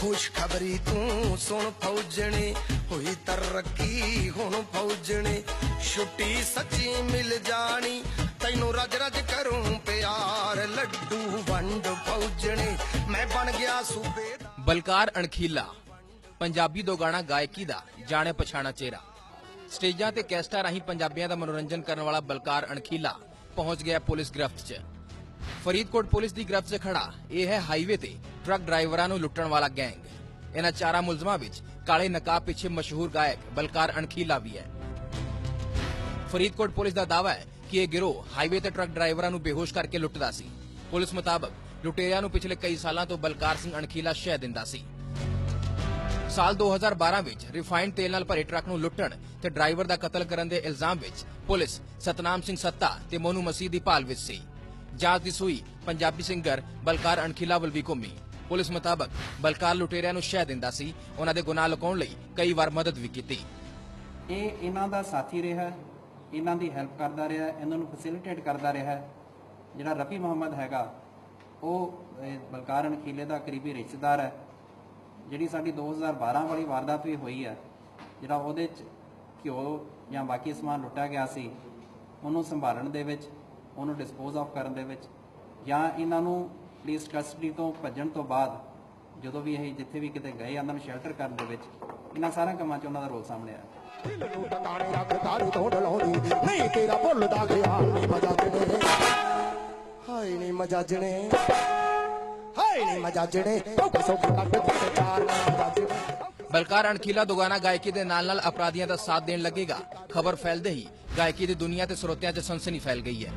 ਖੁਸ਼ਖਬਰੀ ਤੂੰ ਸੁਣ ਫੌਜਣੇ, ਹੋਈ ਤਰੱਕੀ ਹੁਣ ਫੌਜਣੇ। ਛੁੱਟੀ ਸੱਚੀ ਮਿਲ ਜਾਣੀ, ਤੈਨੂੰ ਰਜ ਰਜ ਕਰੂੰ ਪਿਆਰ। ਲੱਡੂ ਵੰਡ ਫੌਜਣੇ, ਮੈਂ ਬਣ ਗਿਆ ਸੂਬੇ ਬਲਕਾਰ ਅਣਖੀਲਾ, ਪੰਜਾਬੀ ਦੋ ਗਾਣਾ ਗਾਇਕੀ ਦਾ, ਜਾਣੇ ਪਛਾਣਾ ਚਿਹਰਾ। ਸਟੇਜਾਂ ਤੇ ਕੈਸਟਾਂ ਰਾਹੀਂ ਪੰਜਾਬੀਆਂ ਦਾ ਮਨੋਰੰਜਨ ਕਰਨ ਵਾਲਾ ਬਲਕਾਰ ਅਣਖੀਲਾ ਪਹੁੰਚ ਗਿਆ ਪੁਲਿਸ ਗ੍ਰਿਫਤ 'ਚ। ਫਰੀਦਕੋਟ ਪੁਲਿਸ ਦੀ ਗ੍ਰਿਫਤ 'ਚ ਖੜਾ, ਇਹ ਹੈ ਹਾਈਵੇ ਤੇ। ਟਰੱਕ ਡਰਾਈਵਰਾਂ ਨੂੰ ਲੁੱਟਣ ਵਾਲਾ ਗੈਂਗ। ਇਹਨਾਂ ਚਾਰਾਂ ਮੁਲਜ਼ਮਾਂ ਵਿੱਚ ਕਾਲੇ ਨਕਾਬ ਪਿੱਛੇ ਮਸ਼ਹੂਰ ਗਾਇਕ ਬਲਕਾਰ ਅਣਖੀਲਾ ਵੀ ਹੈ। ਫਰੀਦਕੋਟ ਪੁਲਿਸ ਦਾ ਦਾਅਵਾ ਹੈ ਕਿ ਇਹ ਗਿਰੋਹ ਹਾਈਵੇ ਤੇ ਟਰੱਕ ਡਰਾਈਵਰਾਂ ਨੂੰ ਬੇਹੋਸ਼ ਕਰਕੇ ਲੁੱਟਦਾ ਸੀ। ਪੁਲਿਸ ਮੁਤਾਬਕ ਲੁਟੇਰਿਆਂ ਨੂੰ ਪਿਛਲੇ ਕਈ ਸਾਲਾਂ ਤੋਂ ਬਲਕਾਰ ਸਿੰਘ ਅਣਖੀਲਾ ਸ਼ਹਿ ਦਿੰਦਾ ਸੀ। ਸਾਲ 2012 ਵਿੱਚ ਰਿਫਾਈਨਡ ਤੇਲ ਨਾਲ ਭਰੇ ਟਰੱਕ ਨੂੰ ਲੁੱਟਣ ਤੇ ਡਰਾਈਵਰ ਦਾ ਕਤਲ ਕਰਨ ਦੇ ਇਲਜ਼ਾਮ ਵਿੱਚ ਪੁਲਿਸ ਸਤਨਾਮ ਸਿੰਘ ਸੱਤਾ ਤੇ ਮੋਨੂ ਮਸੀਹ ਦੀ ਭਾਲ ਵਿੱਚ ਸੀ। ਜਾਂਚ ਦੀ ਸੂਈ ਪੰਜਾਬੀ ਸਿੰਗਰ ਬਲਕਾਰ ਅਣਖੀਲਾ ਵੱਲ ਵੀ ਘੁੰਮੀ। ਪੁਲਿਸ ਮੁਤਾਬਕ ਬਲਕਾਰ ਲੁਟੇਰਿਆਂ ਨੂੰ ਸ਼ਹਿ ਦਿੰਦਾ ਸੀ। ਉਹਨਾਂ ਦੇ ਗੁਨਾਹ ਲੁਕਾਉਣ ਲਈ ਕਈ ਵਾਰ ਮਦਦ ਵੀ ਕੀਤੀ। ਇਹ ਇਹਨਾਂ ਦਾ ਸਾਥੀ ਰਿਹਾ ਇਹਨਾਂ ਦੀ ਹੈਲਪ ਕਰਦਾ ਰਿਹਾ ਇਹਨਾਂ ਨੂੰ ਫੈਸਿਲਿਟੇਟ ਕਰਦਾ ਰਿਹਾ ਜਿਹੜਾ ਰਫੀ ਮੁਹੰਮਦ ਹੈਗਾ, ਉਹ ਬਲਕਾਰ ਅਣਖੀਲੇ ਦਾ ਕਰੀਬੀ ਰਿਸ਼ਤੇਦਾਰ ਹੈ। ਜਿਹੜੀ ਸਾਡੀ 2012 ਵਾਲੀ ਵਾਰਦਾਤ ਵੀ ਹੋਈ ਹੈ, ਜਿਹੜਾ ਉਹਦੇ ਚ ਘਿਓ ਜਾਂ ਬਾਕੀ ਸਮਾਨ ਲੁੱਟਿਆ ਗਿਆ ਸੀ, ਉਹਨੂੰ ਸੰਭਾਲਣ ਦੇ ਵਿੱਚ, ਉਹਨੂੰ ਡਿਸਪੋਜ਼ ਆਫ ਕਰਨ ਦੇ ਵਿੱਚ ਜਾਂ ਇਹਨਾਂ ਨੂੰ ਪੁਲਿਸ ਕਸਟਡੀ ਤੋਂ ਭੱਜਣ ਤੋਂ ਬਾਅਦ ਜਦੋਂ ਵੀ ਇਹ ਜਿੱਥੇ ਵੀ ਕਿਤੇ ਗਏ ਇਹਨਾਂ ਨੂੰ ਸ਼ੈਲਟਰ ਕਰਨ ਦੇ ਵਿੱਚ ਇਹਨਾਂ ਸਾਰਿਆਂ ਕੰਮਾਂ 'ਚ ਉਹਨਾਂ ਦਾ ਰੋਲ ਸਾਹਮਣੇ ਆਇਆ। ਦਿਲ ਨੂੰ ਟਿਕਾਣੇ ਰੱਖ ਤਾਰੀ ਤੋਂ ਡਲਾਉਣੀ ਨਹੀਂ ਤੇਰਾ ਭੁੱਲਦਾ ਗਿਆ ਨਹੀਂ ਮਜਾਜਣੇ। ਹਾਏ ਨਹੀਂ ਮਜਾਜਣੇ। ਹਾਏ ਨਹੀਂ ਮਜਾਜਣੇ। ਧੋਖਾ ਸੋਖਾ ਕੱਟ ਤੇ ਚਾਰ ਨਾ ਮਜਾਜਣੇ? ਬਲਕਾਰ ਅਣਖੀਲਾ ਦੁਗਾਨਾ ਗਾਇਕੀ ਦੇ ਨਾਲ ਨਾਲ ਅਪਰਾਧੀਆਂ ਦਾ ਸਾਥ ਦੇਣ ਲੱਗੇਗਾ। ਖਬਰ ਫੈਲਦੇ ਹੀ ਗਾਇਕੀ ਦੀ ਦੁਨੀਆ ਤੇ ਸਰੋਤਿਆਂ 'ਚ ਸਨਸਨੀ ਫੈਲ ਗਈ ਹੈ।